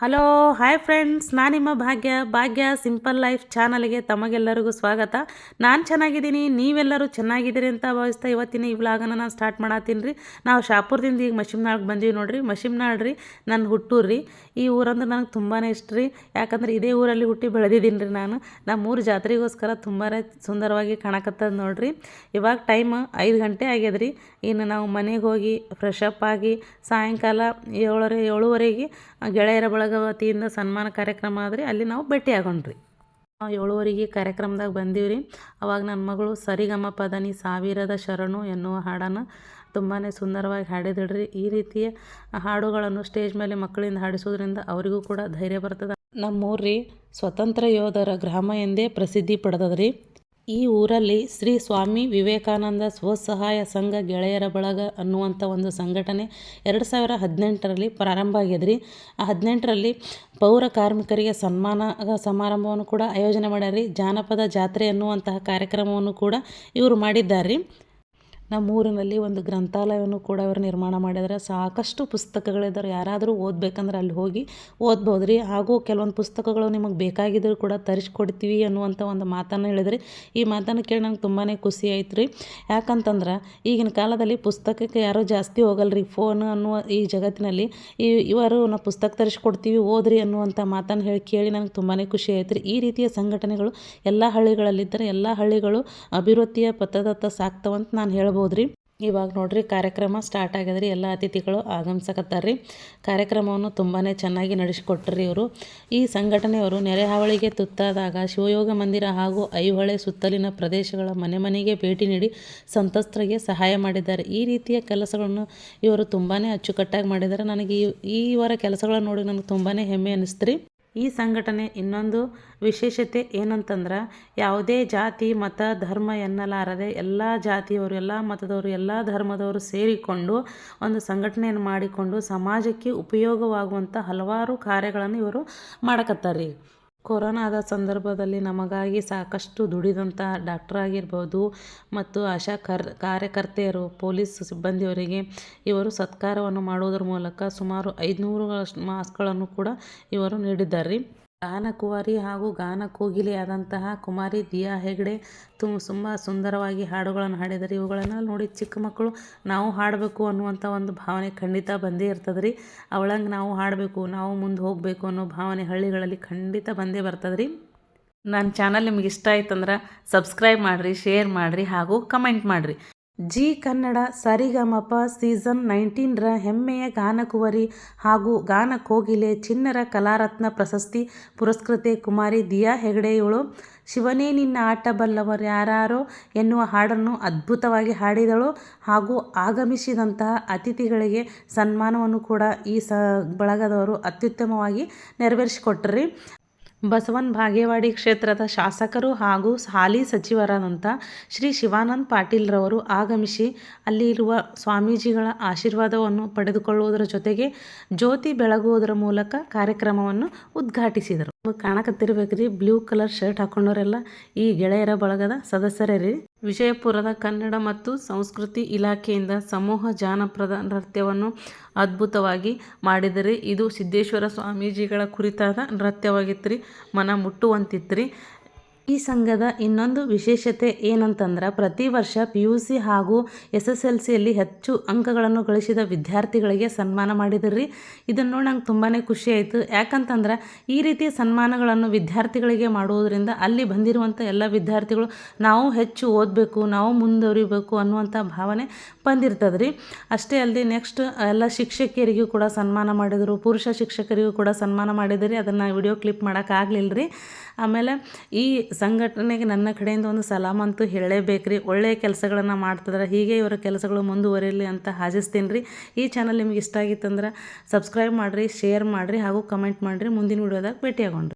Hello hi friends ನಾನು ನಿಮ್ಮ ಭಾಗ್ಯ. ಭಾಗ್ಯ simple life ಚಾನಲ್ಗೆ ತಮಗೆಲ್ಲರಿಗೂ ಸ್ವಾಗತ. ನಾನು ಚೆನ್ನಾಗಿದ್ದೀನಿ, ನೀವೆಲ್ಲರೂ ಚೆನ್ನಾಗಿದ್ದೀರಿ ಅಂತ ಭಾವಿಸ್ತಾ ಇವತ್ತಿನ ಈ ವ್ಲಾಗನ್ನು ನಾನು ಸ್ಟಾರ್ಟ್ ಮಾಡತ್ತೀನಿ ರೀ. ನಾವು ಶಾಪುರದಿಂದ ಈಗ ಮಶಿಮ್ನಾಳ್ಗೆ ಬಂದೀವಿ ನೋಡಿರಿ. ಮಶಿಮ್ನಾಳ್ ರೀ ನನ್ನ ಹುಟ್ಟೂರು ರೀ. ಈ ಊರಂದ್ರೆ ನನಗೆ ತುಂಬಾ ಇಷ್ಟ ರೀ. ಯಾಕಂದ್ರೆ ಇದೇ ಊರಲ್ಲಿ ಹುಟ್ಟಿ ಬೆಳೆದಿದ್ದೀನಿ ರೀ ನಾನು. ನಮ್ಮ ಊರು ಜಾತ್ರೆಗೋಸ್ಕರ ತುಂಬಾ ಸುಂದರವಾಗಿ ಕಾಣಕತ್ತದ ನೋಡಿರಿ. ಇವಾಗ ಟೈಮ್ ಐದು ಗಂಟೆ ಆಗ್ಯದ್ರಿ ಇನ್ನು ನಾವು ಮನೆಗೆ ಹೋಗಿ ಫ್ರೆಶ್ ಅಪ್ ಆಗಿ, ಸಾಯಂಕಾಲ ಏಳರೆ ಏಳುವರೆಗೆ ಗೆಳೆಯರ ಬಳಗ ವತಿಯಿಂದ ಸನ್ಮಾನ ಕಾರ್ಯಕ್ರಮ ಆದ್ರಿ ಅಲ್ಲಿ ನಾವು ಭೇಟಿ ಆಗೋಣ್ರಿ ನಾವು ಏಳುವರೆಗೆ ಕಾರ್ಯಕ್ರಮದಾಗ ಬಂದೀವಿ ರೀ ಅವಾಗ ನನ್ನ ಮಗಳು ಸರಿಗಮ ಪದನಿ ಸಾವಿರದ ಶರಣು ಎನ್ನುವ ಹಾಡನ್ನು ತುಂಬಾ ಸುಂದರವಾಗಿ ಹಾಡಿದ್ರಿ ಈ ರೀತಿಯ ಹಾಡುಗಳನ್ನು ಸ್ಟೇಜ್ ಮೇಲೆ ಮಕ್ಕಳಿಂದ ಹಾಡಿಸೋದ್ರಿಂದ ಅವರಿಗೂ ಕೂಡ ಧೈರ್ಯ ಬರ್ತದೆ. ನಮ್ಮೂರ್ರಿ ಸ್ವತಂತ್ರ ಯೋಧರ ಗ್ರಾಮ ಎಂದೇ ಪ್ರಸಿದ್ಧಿ ಪಡೆದದ್ರಿ. ಈ ಊರಲ್ಲಿ ಶ್ರೀ ಸ್ವಾಮಿ ವಿವೇಕಾನಂದ ಸ್ವಸಹಾಯ ಸಂಘ ಗೆಳೆಯರ ಬಳಗ ಅನ್ನುವಂಥ ಒಂದು ಸಂಘಟನೆ ಎರಡು ಸಾವಿರ ಹದಿನೆಂಟರಲ್ಲಿ ಪ್ರಾರಂಭ ಆಗಿದ್ರಿ. ಆ ಹದಿನೆಂಟರಲ್ಲಿ ಪೌರ ಕಾರ್ಮಿಕರಿಗೆ ಸನ್ಮಾನ ಸಮಾರಂಭವನ್ನು ಕೂಡ ಆಯೋಜನೆ ಮಾಡ್ಯಾರ ಜಾನಪದ ಜಾತ್ರೆ ಅನ್ನುವಂತಹ ಕಾರ್ಯಕ್ರಮವನ್ನು ಕೂಡ ಇವರು ಮಾಡಿದ್ದಾರೆ ನಮ್ಮ ಊರಿನಲ್ಲಿ ಒಂದು ಗ್ರಂಥಾಲಯವನ್ನು ಕೂಡ ಅವರು ನಿರ್ಮಾಣ ಮಾಡಿದರೆ. ಸಾಕಷ್ಟು ಪುಸ್ತಕಗಳಿದ್ದಾರೆ ಯಾರಾದರೂ ಓದಬೇಕಂದ್ರೆ ಅಲ್ಲಿ ಹೋಗಿ ಓದ್ಬೋದು ರೀ ಹಾಗೂ ಕೆಲವೊಂದು ಪುಸ್ತಕಗಳು ನಿಮಗೆ ಬೇಕಾಗಿದ್ದರೂ ಕೂಡ ತರಿಸ್ಕೊಡ್ತೀವಿ ಅನ್ನುವಂಥ ಒಂದು ಮಾತನ್ನು ಹೇಳಿದ್ರಿ. ಈ ಮಾತನ್ನು ಕೇಳಿ ನಂಗೆ ತುಂಬಾ ಖುಷಿ ಆಯ್ತು ರೀ ಯಾಕಂತಂದ್ರೆ ಈಗಿನ ಕಾಲದಲ್ಲಿ ಪುಸ್ತಕಕ್ಕೆ ಯಾರೂ ಜಾಸ್ತಿ ಹೋಗಲ್ಲ ರೀ ಫೋನ್ ಅನ್ನುವ ಈ ಜಗತ್ತಿನಲ್ಲಿ ಈ ಇವರು ನಾವು ಪುಸ್ತಕ ತರಿಸ್ಕೊಡ್ತೀವಿ, ಓದ್ರಿ ಅನ್ನುವಂಥ ಮಾತನ್ನು ಹೇಳಿ ಕೇಳಿ ನನಗೆ ತುಂಬಾ ಖುಷಿ ಆಯ್ತು ರೀ ಈ ರೀತಿಯ ಸಂಘಟನೆಗಳು ಎಲ್ಲ ಹಳ್ಳಿಗಳಲ್ಲಿದ್ದರೆ ಎಲ್ಲ ಹಳ್ಳಿಗಳು ಅಭಿವೃದ್ಧಿಯ ಪಥದತ್ತ ಸಾಕ್ತವಂತ ನಾನು ಹೇಳ್ಬೋದು ಹೇಳ್ಬೋದು ರೀ ಇವಾಗ ನೋಡ್ರಿ ಕಾರ್ಯಕ್ರಮ ಸ್ಟಾರ್ಟ್ ಆಗ್ಯದ್ರಿ. ಎಲ್ಲ ಅತಿಥಿಗಳು ಆಗಮಿಸಕತ್ತಾರ್ರಿ. ಕಾರ್ಯಕ್ರಮವನ್ನು ತುಂಬಾ ಚೆನ್ನಾಗಿ ನಡೆಸಿಕೊಟ್ರಿ ಇವರು. ಈ ಸಂಘಟನೆಯವರು ನೆರೆ ಹಾವಳಿಗೆ ತುತ್ತಾದಾಗ ಶಿವಯೋಗ ಮಂದಿರ ಹಾಗೂ ಐಹೊಳೆ ಸುತ್ತಲಿನ ಪ್ರದೇಶಗಳ ಮನೆ ಮನೆಗೆ ಭೇಟಿ ನೀಡಿ ಸಂತ್ರಸ್ತರಿಗೆ ಸಹಾಯ ಮಾಡಿದ್ದಾರೆ. ಈ ರೀತಿಯ ಕೆಲಸಗಳನ್ನು ಇವರು ತುಂಬಾ ಅಚ್ಚುಕಟ್ಟಾಗಿ ಮಾಡಿದ್ದಾರೆ. ನನಗೆ ಈ ಇವರ ಕೆಲಸಗಳನ್ನು ನೋಡಿ ನನಗೆ ತುಂಬಾ ಹೆಮ್ಮೆ ಅನ್ನಿಸ್ತು ಈ ಸಂಘಟನೆ ಇನ್ನೊಂದು ವಿಶೇಷತೆ ಏನಂತಂದ್ರೆ ಯಾವುದೇ ಜಾತಿ, ಮತ, ಧರ್ಮ ಎನ್ನಲಾರದೆ ಎಲ್ಲ ಜಾತಿಯವರು, ಎಲ್ಲ ಮತದವರು, ಎಲ್ಲ ಧರ್ಮದವರು ಸೇರಿಕೊಂಡು ಒಂದು ಸಂಘಟನೆಯನ್ನು ಮಾಡಿಕೊಂಡು ಸಮಾಜಕ್ಕೆ ಉಪಯೋಗವಾಗುವಂಥ ಹಲವಾರು ಕಾರ್ಯಗಳನ್ನು ಇವರು ಮಾಡಕತ್ತಾರೆ ಕೊರೋನಾದ ಸಂದರ್ಭದಲ್ಲಿ ನಮಗಾಗಿ ಸಾಕಷ್ಟು ದುಡಿದಂಥ ಡಾಕ್ಟರ್ ಆಗಿರ್ಬೋದು ಮತ್ತು ಆಶಾ ಕರ್, ಕಾರ್ಯಕರ್ತೆಯರು, ಪೊಲೀಸ್ ಸಿಬ್ಬಂದಿಯವರಿಗೆ ಇವರು ಸತ್ಕಾರವನ್ನು ಮಾಡುವುದರ ಮೂಲಕ ಸುಮಾರು ಐದುನೂರುಗಳಷ್ಟು ಮಾಸ್ಕ್ಗಳನ್ನು ಕೂಡ ಇವರು ನೀಡಿದ್ದಾರೆ. ಗಾನಕುವರಿ ಹಾಗೂ ಗಾನ ಕೋಗಿಲೆಯಾದಂತಹ ಕುಮಾರಿ ದಿಯಾ ಹೆಗ್ಡೆ ತು, ತುಂಬ ಸುಂದರವಾಗಿ ಹಾಡುಗಳನ್ನು ಹಾಡಿದ್ದಾರೆ. ಇವುಗಳನ್ನು ನೋಡಿ ಚಿಕ್ಕ ಮಕ್ಕಳು ನಾವು ಹಾಡಬೇಕು ಅನ್ನುವಂಥ ಒಂದು ಭಾವನೆ ಖಂಡಿತ ಬಂದೇ ಇರ್ತದೆ ರೀ ಅವಳಂಗೆ ನಾವು ಹಾಡಬೇಕು, ನಾವು ಮುಂದೆ ಹೋಗಬೇಕು ಅನ್ನೋ ಭಾವನೆ ಹಳ್ಳಿಗಳಲ್ಲಿ ಖಂಡಿತ ಬಂದೇ ಬರ್ತದೆ ರೀ ನನ್ನ ಚಾನಲ್ ನಿಮ್ಗೆ ಇಷ್ಟ ಆಯ್ತಂದ್ರೆ ಸಬ್ಸ್ಕ್ರೈಬ್ ಮಾಡಿರಿ, ಶೇರ್ ಮಾಡಿರಿ ಹಾಗೂ ಕಮೆಂಟ್ ಮಾಡಿರಿ. ಜಿ ಕನ್ನಡ ಸರಿಗಮಪ ಸೀಸನ್ ನೈನ್ಟೀನ್ರ ಹೆಮ್ಮೆಯ ಗಾನಕುವರಿ ಹಾಗೂ ಗಾನ ಕೋಗಿಲೆ ಚಿನ್ನರ ಕಲಾರತ್ನ ಪ್ರಶಸ್ತಿ ಪುರಸ್ಕೃತೆ ಕುಮಾರಿ ದಿಯಾ ಹೆಗಡೆಯವಳು ಶಿವನೇ ನಿನ್ನ ಆಟ ಬಲ್ಲವರು ಯಾರಾರೋ ಎನ್ನುವ ಹಾಡನ್ನು ಅದ್ಭುತವಾಗಿ ಹಾಡಿದಳು ಹಾಗೂ ಆಗಮಿಸಿದಂತಹ ಅತಿಥಿಗಳಿಗೆ ಸನ್ಮಾನವನ್ನು ಕೂಡ ಈ ಸ ಬಳಗದವರು ಅತ್ಯುತ್ತಮವಾಗಿ ನೆರವೇರಿಸಿಕೊಟ್ರಿ. ಬಸವನ್ ಭಾಗೇವಾಡಿ ಕ್ಷೇತ್ರದ ಶಾಸಕರು ಹಾಗೂ ಹಾಲಿ ಸಚಿವರಾದಂಥ ಶ್ರೀ ಶಿವಾನಂದ್ ಪಾಟೀಲ್ರವರು ಆಗಮಿಸಿ ಅಲ್ಲಿ ಇರುವ ಸ್ವಾಮೀಜಿಗಳ ಆಶೀರ್ವಾದವನ್ನು ಪಡೆದುಕೊಳ್ಳುವುದರ ಜೊತೆಗೆ ಜ್ಯೋತಿ ಬೆಳಗುವುದರ ಮೂಲಕ ಕಾರ್ಯಕ್ರಮವನ್ನು ಉದ್ಘಾಟಿಸಿದರು. ಕಾಣಕತ್ತಿರ್ಬೇಕ್ರಿ. ಬ್ಲೂ ಕಲರ್ ಶರ್ಟ್ ಹಾಕೊಂಡವರೆಲ್ಲ ಈ ಗೆಳೆಯರ ಬಳಗದ ಸದಸ್ಯರೇ ರೀ ವಿಜಯಪುರದ ಕನ್ನಡ ಮತ್ತು ಸಂಸ್ಕೃತಿ ಇಲಾಖೆಯಿಂದ ಸಮೂಹ ಜಾನಪದ ನೃತ್ಯವನ್ನು ಅದ್ಭುತವಾಗಿ ಮಾಡಿದರೆ. ಇದು ಸಿದ್ದೇಶ್ವರ ಸ್ವಾಮೀಜಿಗಳ ಕುರಿತಾದ ನೃತ್ಯವಾಗಿತ್ತು ರೀ ಮನ ಮುಟ್ಟುವಂತಿತ್ತು ರೀ ಈ ಸಂಘದ ಇನ್ನೊಂದು ವಿಶೇಷತೆ ಏನಂತಂದ್ರೆ ಪ್ರತಿ ವರ್ಷ ಪಿ ಯು ಸಿ ಹಾಗೂ ಎಸ್ ಎಸ್ ಎಲ್ ಸಿಯಲ್ಲಿ ಹೆಚ್ಚು ಅಂಕಗಳನ್ನು ಗಳಿಸಿದ ವಿದ್ಯಾರ್ಥಿಗಳಿಗೆ ಸನ್ಮಾನ ಮಾಡಿದ್ರಿ. ಇದನ್ನು ನೋಡಿ ನಂಗೆ ತುಂಬಾ ಖುಷಿ ಆಯಿತು. ಯಾಕಂತಂದ್ರೆ ಈ ರೀತಿಯ ಸನ್ಮಾನಗಳನ್ನು ವಿದ್ಯಾರ್ಥಿಗಳಿಗೆ ಮಾಡುವುದರಿಂದ ಅಲ್ಲಿ ಬಂದಿರುವಂಥ ಎಲ್ಲ ವಿದ್ಯಾರ್ಥಿಗಳು ನಾವು ಹೆಚ್ಚು ಓದಬೇಕು, ನಾವು ಮುಂದುವರಿಬೇಕು ಅನ್ನುವಂಥ ಭಾವನೆ ಬಂದಿರ್ತದೆ ರೀ ಅಷ್ಟೇ ಅಲ್ಲದೆ ನೆಕ್ಸ್ಟ್ ಎಲ್ಲ ಶಿಕ್ಷಕಿಯರಿಗೂ ಕೂಡ ಸನ್ಮಾನ ಮಾಡಿದರು, ಪುರುಷ ಶಿಕ್ಷಕರಿಗೂ ಕೂಡ ಸನ್ಮಾನ ಮಾಡಿದ್ರಿ. ಅದನ್ನು ವಿಡಿಯೋ ಕ್ಲಿಪ್ ಮಾಡೋಕ್ಕಾಗಲಿಲ್ಲ ರೀ ಆಮೇಲೆ ಈ ಸಂಘಟನೆಗೆ ನನ್ನ ಕಡೆಯಿಂದ ಒಂದು ಸಲಾಮ್ ಹೇಳಲೇಬೇಕು ರೀ ಒಳ್ಳೆಯ ಕೆಲಸಗಳನ್ನು ಮಾಡ್ತಿದ್ರೆ. ಹೀಗೆ ಇವರ ಕೆಲಸಗಳು ಮುಂದುವರಿಯಲಿ ಅಂತ ಹಾಜಿಸ್ತೀನಿ ರೀ ಈ ಚಾನಲ್ ನಿಮ್ಗೆ ಇಷ್ಟ ಆಗಿತ್ತಂದ್ರೆ ಸಬ್ಸ್ಕ್ರೈಬ್ ಮಾಡಿರಿ ಶೇರ್ ಮಾಡಿರಿ ಹಾಗೂ ಕಮೆಂಟ್ ಮಾಡಿರಿ. ಮುಂದಿನ ವಿಡಿಯೋದಾಗ ಭೇಟಿಯಾಗೋಣ್ರಿ